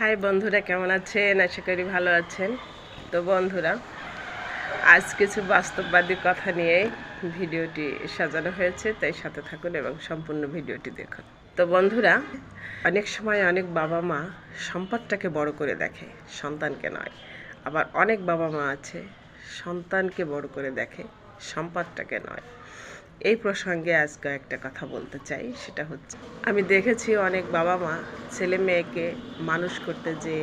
High বন্ধুরা, কেমন আছেন? আশা করি ভালো আছেন। তো বন্ধুরা, আজ কিছু বাস্তববাদী কথা নিয়ে ভিডিওটি সাজানো হয়েছে, তাই সাথে থাকুন এবং সম্পূর্ণ ভিডিওটি দেখুন। তো বন্ধুরা, অনেক সময় অনেক বাবা মা সম্পদটাকে বড় করে দেখে, সন্তানকে নয়, আবার অনেক বাবা মা আছে, সন্তানকে বড় করে দেখে। সম্পদটাকে নয়। এই প্রসঙ্গে আজকে একটা কথা বলতে চাই, সেটা হচ্ছে, আমি দেখেছি অনেক বাবা মা ছেলে মেয়েকে মানুষ করতে যে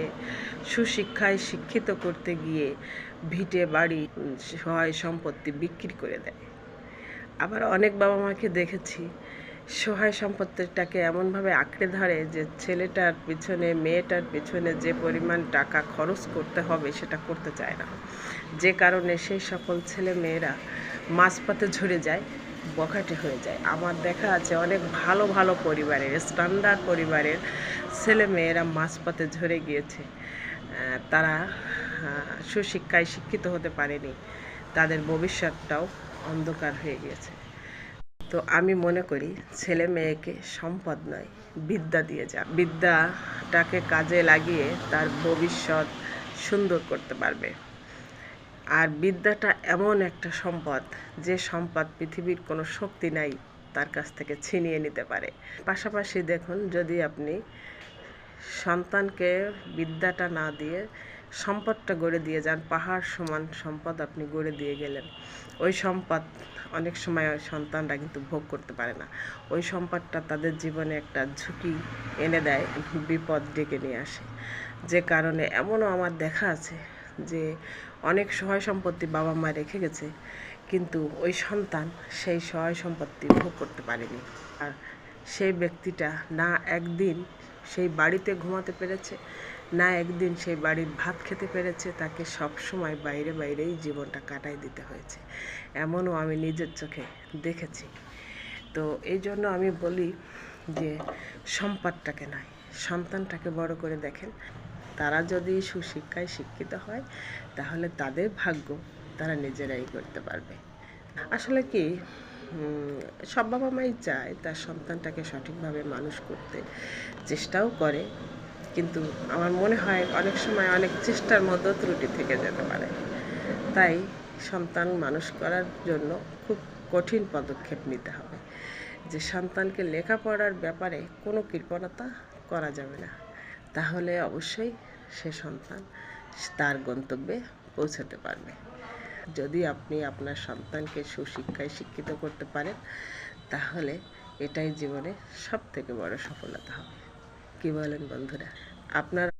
সুশিক্ষায় শিক্ষিত করতে গিয়ে ভিটে বাড়ি সহায় সম্পত্তি বিক্রি করে দেয়। আবার অনেক বাবা মাকে দেখেছি সহায় সম্পত্তিটাকে এমনভাবে আঁকড়ে ধরে যে ছেলেটার পিছনে, মেয়েটার পিছনে যে পরিমাণ টাকা খরচ করতে হবে সেটা করতে চায় না। যে কারণে সেই সকল ছেলে মেয়েরা মাঝপথে ঝরে যায়, বখাটে হয়ে যায়। আমার দেখা আছে অনেক ভালো ভালো পরিবারের স্ট্যান্ডার্ড পরিবারের ছেলে মেয়েরা মাঝপথে ঝরে গিয়েছে। তারা সুশিক্ষায় শিক্ষিত হতে পারেনি। তাদের ভবিষ্যৎটাও অন্ধকার হয়ে গিয়েছে। তো আমি মনে করি ছেলে মেয়েকে সম্পদ নয়, বিদ্যা দিয়ে যা, বিদ্যাটাকে কাজে লাগিয়ে তার ভবিষ্যৎ সুন্দর করতে পারবে। আর বিদ্যাটা এমন একটা সম্পদ যে সম্পদ পৃথিবীর কোনো শক্তি নাই তার কাছ থেকে ছিনিয়ে নিতে পারে। পাশাপাশি দেখুন যদি আপনি সন্তানকে বিদ্যাটা না দিয়ে সম্পদটা গড়ে দিয়ে যান, পাহাড় সমান সম্পদ আপনি গড়ে দিয়ে গেলেন। ওই সম্পদ অনেক সময় সন্তানরা কিন্তু ভোগ করতে পারে না। ওই সম্পদটা তাদের জীবনে একটা ঝুঁকি এনে দেয়, বিপদ ডেকে নিয়ে আসে। যে কারণে এমনও আমার দেখা আছে যে অনেক সহায় সম্পত্তি বাবা মা রেখে গেছে, কিন্তু ওই সন্তান সেই সহায় সম্পত্তি ভোগ করতে পারেনি। আর সেই ব্যক্তিটা না একদিন সেই বাড়িতে ঘুমাতে পেরেছে, না একদিন সেই বাড়ির ভাত খেতে পেরেছে, তাকে সব সময় বাইরে বাইরেই জীবনটা কাটাই দিতে হয়েছে। এমনও আমি নিজের চোখে দেখেছি। তো এই জন্য আমি বলি যে সম্পদটাকে নয়, সন্তানটাকে বড় করে দেখেন। তারা যদি সুশিক্ষায় শিক্ষিত হয়, তাহলে তাদের ভাগ্য তারা নিজেরাই করতে পারবে। আসলে কি সব বাবা মাই চায় তার সন্তানটাকে সঠিকভাবে মানুষ করতে, চেষ্টাও করে, কিন্তু আমার মনে হয় অনেক সময় অনেক চেষ্টার মধ্যেও ত্রুটি থেকে যেতে পারে। তাই সন্তান মানুষ করার জন্য খুব কঠিন পদক্ষেপ নিতে হবে। যে সন্তানকে লেখাপড়ার ব্যাপারে কোনো কৃপণতা করা যাবে না, তাহলে অবশ্যই সে সন্তান তার গন্তব্যে পৌঁছাতে পারবে। যদি আপনি আপনার সন্তানকে সুশিক্ষায় শিক্ষিত করতে পারেন, তাহলে এটাই জীবনে সব থেকে বড় সফলতা হবে। কি বলেন বন্ধুরা? আপনার